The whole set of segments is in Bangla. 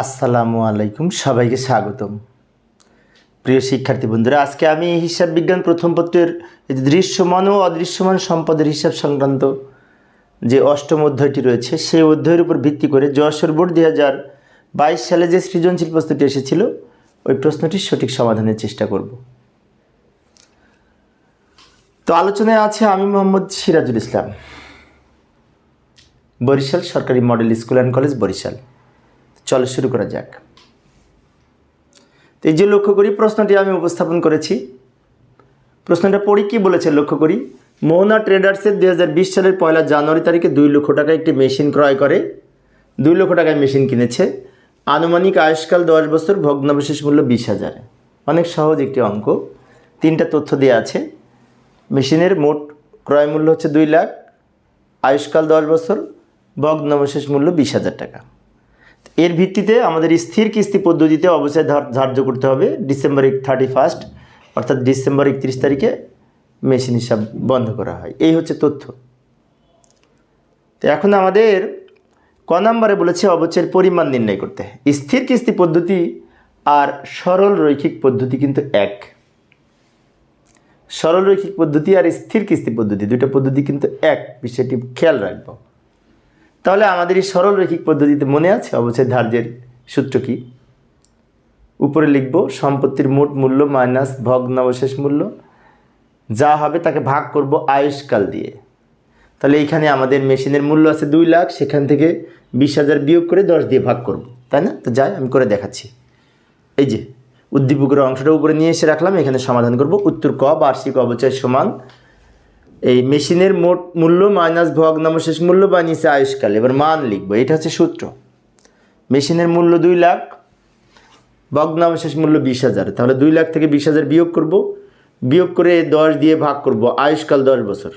আসসালামু আলাইকুম, সবাইকে স্বাগতম। প্রিয় শিক্ষার্থী বন্ধুরা, আজকে আমি হিসাব বিজ্ঞান প্রথম পত্রের দৃশ্যমান ও অদৃশ্যমান সম্পদের হিসাব সংক্রান্ত যে অষ্টম অধ্যায়টি রয়েছে, সেই অধ্যায়ের উপর ভিত্তি করে যশোর বোর্ড দুই হাজার বাইশ সালে যে সৃজনশীল প্রশ্নটি এসেছিল, ওই প্রশ্নটির সঠিক সমাধানের চেষ্টা করব। তো আলোচনায় আছে আমি মোহাম্মদ সিরাজুল ইসলাম, বরিশাল সরকারি model school and college Barishal. চলো শুরু করা যাক। তো এই যে লক্ষ্য করি, প্রশ্নটি আমি উপস্থাপন করেছি। প্রশ্নটা পড়ি, কি বলেছে লক্ষ্য করি? মোহনা ট্রেডার্সের দুই হাজার বিশ সালের পয়লা জানুয়ারি তারিখে দুই লক্ষ টাকা একটি মেশিন ক্রয় করে। দুই লক্ষ টাকায় মেশিন কিনেছে। আনুমানিক আয়ুষ্কাল দশ বছর, ভগ্নাবশেষ মূল্য বিশ হাজার। অনেক সহজ একটি অঙ্ক। তিনটা তথ্য দেওয়া আছে। মেশিনের মোট ক্রয় মূল্য হচ্ছে দুই লাখ। আয়ুষ্কাল দশ বছর, ভগ্নাবশেষ মূল্য বিশ হাজার টাকা। এর ভিত্তিতে আমাদের স্থির কিস্তি পদ্ধতিতে অবশ্যই ধার- ধার্য করতে হবে। ডিসেম্বর থার্টি ফার্স্ট অর্থাৎ ডিসেম্বর একত্রিশ তারিখে মেশিন হিসাব বন্ধ করা হয়। এই হচ্ছে তথ্য। তো এখন আমাদের ক নম্বরে বলেছে অবচয়ের পরিমাণ নির্ণয় করতে। স্থির কিস্তি পদ্ধতি আর সরল রৈখিক পদ্ধতি কিন্তু এক। সরল রৈখিক পদ্ধতি আর স্থির কিস্তি পদ্ধতি দুটো পদ্ধতি কিন্তু এক। বিষয়টি খেয়াল রাখব। তাহলে আমাদের এই সরল রৈখিক পদ্ধতিতে মনে আছে? অবশ্যই ধার্যের সূত্র কি? উপরে লিখব, সম্পত্তির মোট মূল্য মাইনাস ভগ্নাবশেষ মূল্য। যা হবে তাকে ভাগ করব আয়ুষ্কাল দিয়ে। তাহলে এইখানে আমাদের মেশিনের মূল্য আছে দুই লাখ, সেখান থেকে বিশ হাজার বিয়োগ করে দশ দিয়ে ভাগ করব। তাই না? তো যাই, আমি করে দেখাচ্ছি। এই যে, উদ্দীপকের অংশটা উপরে নিয়ে এসে রাখলাম, এখানে সমাধান করব। উত্তর ক, বার্ষিক অবচয় সমান এই মেশিনের মোট মূল্য মাইনাস ভগ্নাবশেষ মূল্য বা নিচে আয়ুষ্কাল। এবার মান লিখব। এটা হচ্ছে সূত্র। মেশিনের মূল্য দুই লাখ ভগ্নাবশেষ মূল্য বিশ হাজার। তাহলে দুই লাখ থেকে বিশ হাজার বিয়োগ করব। বিয়োগ করে দশ দিয়ে ভাগ করব। আয়ুষ্কাল দশ বছর।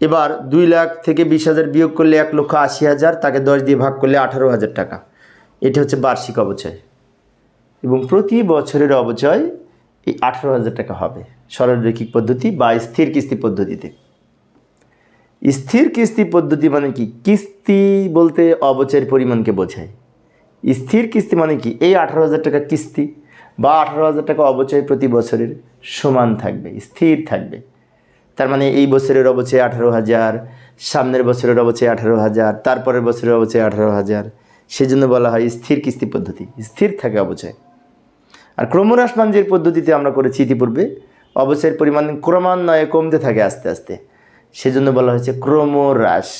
এবার দুই লাখ থেকে বিশ হাজার বিয়োগ করলে এক লক্ষ আশি হাজার, তাকে দশ দিয়ে ভাগ করলে আঠারো হাজার টাকা। এটা হচ্ছে বার্ষিক অবচয়। এবং প্রতি বছরের অবচয় এই আঠারো হাজার টাকা হবে। সরলরৈখিক পদ্ধতি বা স্থির কিস্তি পদ্ধতিতে। স্থির কিস্তি পদ্ধতি মানে কি? কিস্তি বলতে অবচয়ের পরিমাণকে বোঝায়। স্থির কিস্তি মানে কি? এই আঠারো হাজার টাকা কিস্তি বা আঠারো হাজার টাকা অবচয় প্রতি বছরের সমান থাকবে, স্থির থাকবে। তার মানে এই বছরের অবচয় আঠারো হাজার, সামনের বছরের অবচয় আঠারো হাজার, তারপরের বছরের অবচয় আঠারো হাজার, সেজন্য বলা হয় স্থির কিস্তি পদ্ধতি, স্থির থাকে অবচয়। আর ক্রমহ্রাসমান যে পদ্ধতিতে আমরা করেছি ইতিপূর্বে অবচয়ের পরিমাণ ক্রমান্বয়ে কমতে থাকে আস্তে আস্তে। সেজন্য বলা হয়েছে ক্রমহ্রাস।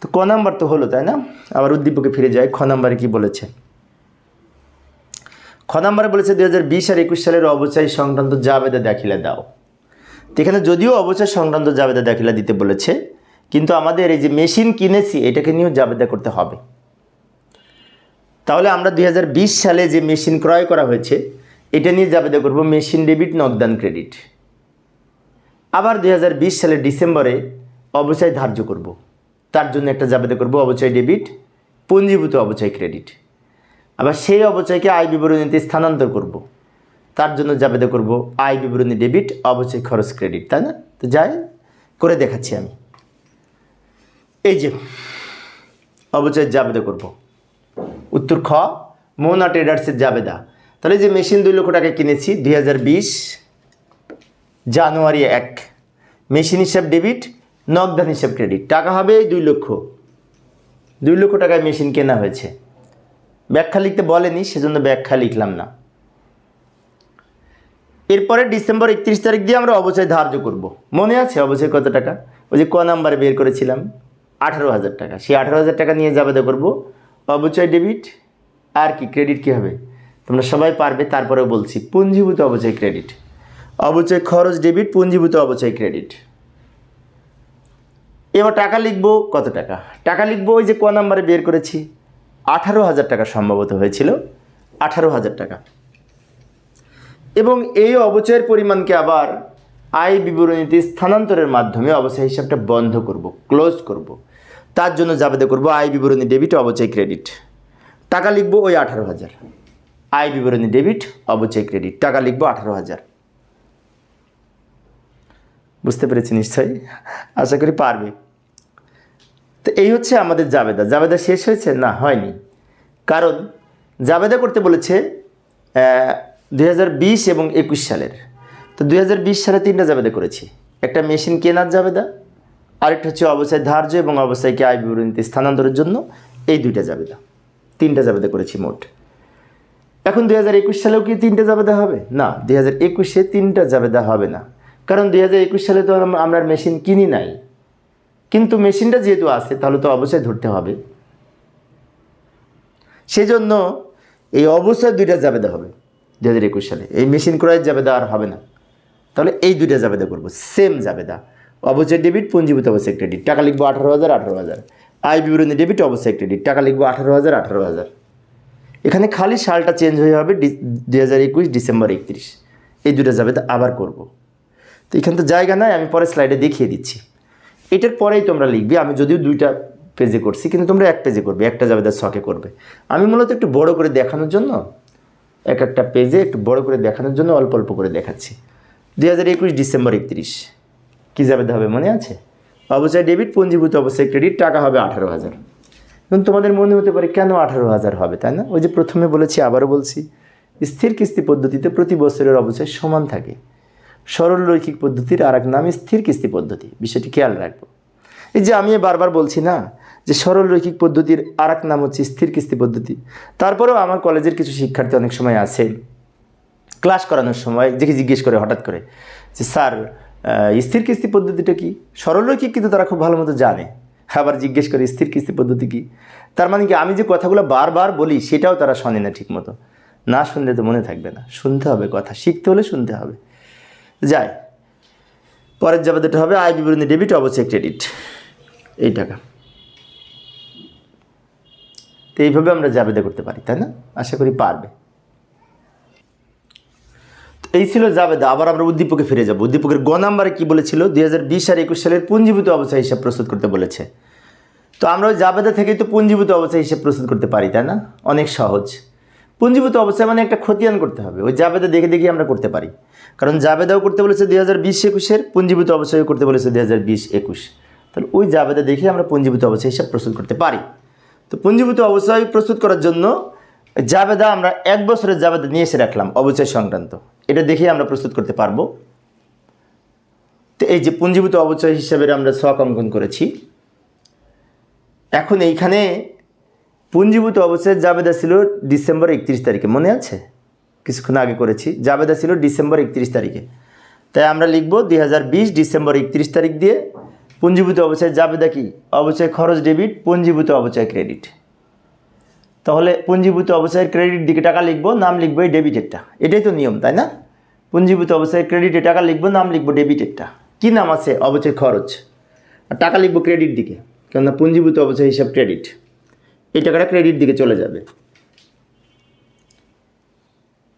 তো ক নাম্বার তো হলো, তাই না? আবার উদ্দীপকে ফিরে যায় খ নাম্বারে কি বলেছে? খ নাম্বারে বলেছে দু হাজার বিশ আর একুশ সালের অবচয় সংক্রান্ত জাবেদা দাখিলা দাও। তো এখানে যদিও অবচয় সংক্রান্ত জাবেদা দাখিলা দিতে বলেছে, কিন্তু আমাদের এই যে মেশিন কিনেছি, এটাকে নিয়েও জাবেদা করতে হবে। তাহলে আমরা দুই হাজার বিশ সালে যে মেশিন ক্রয় করা হয়েছে এটা নিয়ে জাবেদা করব মেশিন ডেবিট নগদান ক্রেডিট। আবার দুই হাজার বিশ সালের ডিসেম্বরে অবচয় ধার্য করব। তার জন্য একটা জাবেদা করব অবচয় ডেবিট, পুঞ্জীভূত অবচয় ক্রেডিট। আবার সেই অবচয়কে আয় বিবরণীতে স্থানান্তর করব। তার জন্য জাবেদা করব আয় বিবরণী ডেবিট, অবচয় খরচ ক্রেডিট, তাই না? তো যাই, করে দেখাচ্ছি আমি। এই যে অবচয় জাবেদা করব। উত্তর খ, মোনা ট্রেডার্সের জাবেদা তাহলে যে মেশিন দুই লক্ষ টাকা কিনেছি দু হাজার বিশ, জানুয়ারি এক। মেশিন হিসাব ডেবিট নগদান হিসাব ক্রেডিট টাকা হবে দুই লক্ষ। দুই লক্ষ টাকায় মেশিন কেনা হয়েছে। ব্যাখ্যা লিখতে বলেনি, সেজন্য ব্যাখ্যা লিখলাম না। এরপরে ডিসেম্বর একত্রিশ তারিখ দিয়ে আমরা অবচয় ধার্য করব। মনে আছে অবচয় কত টাকা? ওই যে ক নাম্বারে বের করেছিলাম, আঠারো হাজার টাকা। সেই আঠারো হাজার টাকা নিয়ে জাবেদা করব। অবচয় ডেবিট আর কি? ক্রেডিট কী হবে? তোমরা সবাই পারবে, তারপরেও বলছি, পুঞ্জীভূত অবচয় ক্রেডিট অবচয় খরচ ডেবিট পুঞ্জীভূত অবচয় ক্রেডিট এবার টাকা লিখব কত টাকা? টাকা লিখব ওই যে ক নাম্বারে বের করেছি, আঠারো হাজার টাকা সম্ভবত হয়েছিল, আঠারো হাজার টাকা। এবং এই অবচয়ের পরিমাণকে আবার আয় বিবরণীতে স্থানান্তরের মাধ্যমে অবচয় হিসাবটা বন্ধ করব ক্লোজ করব। তার জন্য জাবেদা করব আয় বিবরণী ডেবিট অবচয় ক্রেডিট টাকা লিখব ওই আঠারো হাজার। আয় বিবরণী ডেবিট অবচয় ক্রেডিট টাকা লিখব আঠারো হাজার। বুঝতে পেরেছি নিশ্চয়ই? আশা করি পারবে। তো এই হচ্ছে আমাদের জাবেদা। জাবেদা শেষ হয়েছে? না, হয়নি। কারণ জাবেদা করতে বলেছে দু হাজার বিশ এবং একুশ সালের। তো দু হাজার বিশ সালে তিনটা জাবেদা করেছি। একটা মেশিন কেনার জাবেদা, আরেকটা হচ্ছে অবস্থায় ধার্য এবং অবস্থায়কে আয় বিবরণীতে স্থানান্তরের জন্য এই দুইটা জাবেদা। তিনটা জাবেদা করেছি মোট। এখন দুই হাজার একুশ সালেও কি তিনটা জাবেদা হবে? না, দুই হাজার একুশে তিনটা জাবেদা হবে না। কারণ দুই হাজার একুশ সালে তো আমরা মেশিন কিনি নাই। কিন্তু মেশিনটা যেহেতু আছে, তাহলে তো অবশ্যই ধরতে হবে। সেজন্য এই অবস্থায় দুইটা জাবেদা হবে দু হাজার একুশ সালে। এই মেশিন ক্রয়ের জাবেদা আর হবে না। তাহলে এই দুইটা জাবেদা করব। সেম জাবেদা অবশ্যই ডেবিট, পুঞ্জীভূত অবশ্যই ক্রেডিট টাকা লিখব আঠারো হাজার আঠারো হাজার। আয় বিবরণী ডেবিট, অবশ্যই ক্রেডিট টাকা লিখব আঠারো হাজার আঠারো হাজার। এখানে খালি সালটা চেঞ্জ হয়ে হবে দুই হাজার একুশ ডিসেম্বর একত্রিশ। এই দুটো জাবেদা আবার করব। তো এখানে তো জায়গা নাই, আমি পরে স্লাইডে দেখিয়ে দিচ্ছি। এটার পরেই তোমরা লিখবে, আমি যদিও দুইটা পেজে করছি, কিন্তু তোমরা এক পেজে করবে, একটা জাবেদার শখে করবে। আমি মূলত একটু বড় করে দেখানোর জন্য, এক একটা পেজে একটু বড় করে দেখানোর জন্য অল্প অল্প করে দেখাচ্ছি। দুই হাজার একুশ ডিসেম্বর একত্রিশ, কী জাবেদা হবে মনে আছে? অবশ্যই ডেবিট, পঞ্জীভূত অবশ্যই ক্রেডিট, টাকা হবে আঠারো হাজার। এখন তোমাদের মনে হতে পারে কেন আঠারো হাজার হবে, তাই না? ওই যে প্রথমে বলেছি, আবারও বলছি, স্থির কিস্তি পদ্ধতিতে প্রতি বছরের অবশ্যই সমান থাকে। সরল রৈখিক পদ্ধতির আর এক নাম স্থির কিস্তি পদ্ধতি, বিষয়টি খেয়াল রাখব। এই যে আমি বারবার বলছি না যে সরল রৈখিক পদ্ধতির আর এক নাম হচ্ছে স্থির কিস্তি পদ্ধতি, তারপরেও আমার কলেজের কিছু শিক্ষার্থী অনেক সময় আছে, ক্লাস করানোর সময় দেখে জিজ্ঞেস করে হঠাৎ করে যে, স্যার স্থির কিস্তি পদ্ধতিটা কি? সরল রৈখিক কিন্তু তারা খুব ভালো মতো জানে। আবার জিজ্ঞেস করে, স্থির কিস্তি পদ্ধতি কী? তার মানে কি, আমি যে কথাগুলো বারবার বলি, সেটাও তারা শোনে না ঠিক মতো না শুনলে তো মনে থাকবে না। শুনতে হবে কথা, শিখতে হলে শুনতে হবে। যাই, পরের জাবেদাটা হবে আয় বিবরণী ডেবিট অবশ্যই ক্রেডিট এই টাকা। তো এইভাবে আমরা জাবেদা করতে পারি, তাই না? আশা করি পারবে। এই ছিল জাবেদা, আবার আমরা উদ্দীপকে ফিরে যাব। উদ্দীপকের গ নাম্বারে কী বলেছিল? দুই হাজার বিশ আর একুশ সালের পুঞ্জীভূত অবস্থা হিসাব প্রস্তুত করতে বলেছে। তো আমরা ওই জাবেদা থেকেই তো পুঞ্জীভূত অবস্থা হিসাব প্রস্তুত করতে পারি, তাই না? অনেক সহজ। পুঞ্জীভূত অবস্থায় মানে একটা খতিয়ান করতে হবে। ওই জাবেদা দেখে দেখে আমরা করতে পারি। কারণ জাবেদাও করতে বলেছে দুই হাজার বিশ একুশের, পুঞ্জীভূত অবস্থায় করতে বলেছে দুই হাজার বিশ একুশ। তাহলে ওই জাবেদা দেখে আমরা পুঞ্জীভূত অবস্থা হিসাব প্রস্তুত করতে পারি। তো পুঞ্জীভূত অবস্থায় প্রস্তুত করার জন্য জাবেদা আমরা এক বছরের জাবেদা নিয়ে এসে রাখলাম, অবচয় সংক্রান্ত। এটা দেখেই আমরা প্রস্তুত করতে পারব। তো এই যে পুঞ্জীভূত অবচয় হিসাবে আমরা শখ অঙ্কন করেছি। এখন এইখানে পুঞ্জীভূত অবস্থায় জাবেদা ছিল ডিসেম্বর একত্রিশ তারিখে, মনে আছে? কিছুক্ষণ আগে করেছি। জাবেদা ছিল ডিসেম্বর একত্রিশ তারিখে। তাই আমরা লিখব দুই হাজার বিশ ডিসেম্বর একত্রিশ তারিখ দিয়ে পুঞ্জীভূত অবচয় জাবেদা কি? অবচয় খরচ ডেবিট, পুঞ্জীভূত অবচয় ক্রেডিট। তাহলে পুঞ্জীভূত অবস্থায় ক্রেডিট দিকে টাকা লিখব, নাম লিখব এই ডেবিটেরটা এটাই তো নিয়ম, তাই না? পুঞ্জীভূত অবস্থায় ক্রেডিটে টাকা লিখব, নাম লিখব ডেবিটেরটা কী নাম আছে? অবচয় খরচ। আর টাকা লিখব ক্রেডিট দিকে, কেননা পুঞ্জীভূত অবস্থায় হিসাব ক্রেডিট এই টাকাটা ক্রেডিট দিকে চলে যাবে।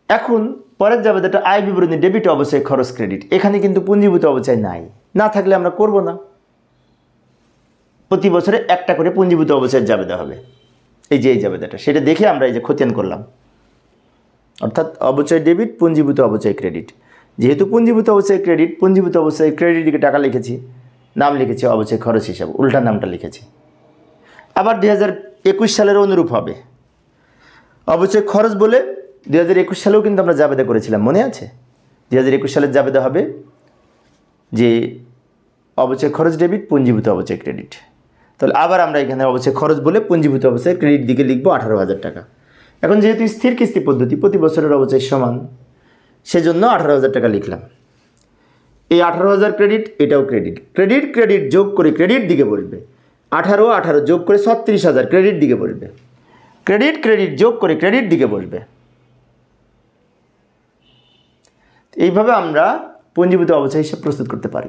এখন পরের যাবে যেটা আয় বিবরণী ডেবিট অবশ্যই খরচ ক্রেডিট এখানে কিন্তু পুঞ্জীভূত অবস্থায় নাই। না থাকলে আমরা করব না। প্রতি বছরে একটা করে পুঞ্জীভূত অবস্থায় জাবেদা হবে। এই যে, এই যাবে জাবেদাটা সেটা দেখে আমরা এই যে খতিয়ান করলাম। অর্থাৎ অবচয় ডেবিট, পুঞ্জীভূত অবচয় ক্রেডিট। যেহেতু পুঞ্জীভূত অবচয় ক্রেডিট, পুঞ্জীভূত অবচয় ক্রেডিট দিকে টাকা লিখেছি, নাম লিখেছি, অবচয় খরচ হিসাব, উল্টা নামটা লিখেছি। আবার দুই হাজার একুশ সালের অনুরূপ হবে। অবশ্যই খরচ বলে দুই হাজার একুশ সালেও কিন্তু আমরা জাবেদা করেছিলাম, মনে আছে? দুই হাজার একুশ সালের জাবেদা হবে যে, অবচয় খরচ ডেবিট, পুঞ্জীভূত অবচয় ক্রেডিট। তাহলে আবার আমরা এখানে অবশ্যই খরচ বলে পুঞ্জীভূত অবস্থায় ক্রেডিট দিকে লিখব আঠারো হাজার টাকা। এখন যেহেতু স্থির কিস্তি পদ্ধতি, প্রতি বছরের অবচয় সমান, সেজন্য আঠারো হাজার টাকা লিখলাম। এই আঠারো হাজার ক্রেডিট এটাও ক্রেডিট ক্রেডিট ক্রেডিট যোগ করে ক্রেডিট দিকে বলবে আঠারো আঠারো যোগ করে ছত্রিশ হাজার ক্রেডিট দিকে বলবে ক্রেডিট ক্রেডিট যোগ করে ক্রেডিট দিকে বসবে। এইভাবে আমরা পুঞ্জীভূত অবস্থা হিসেবে প্রস্তুত করতে পারি।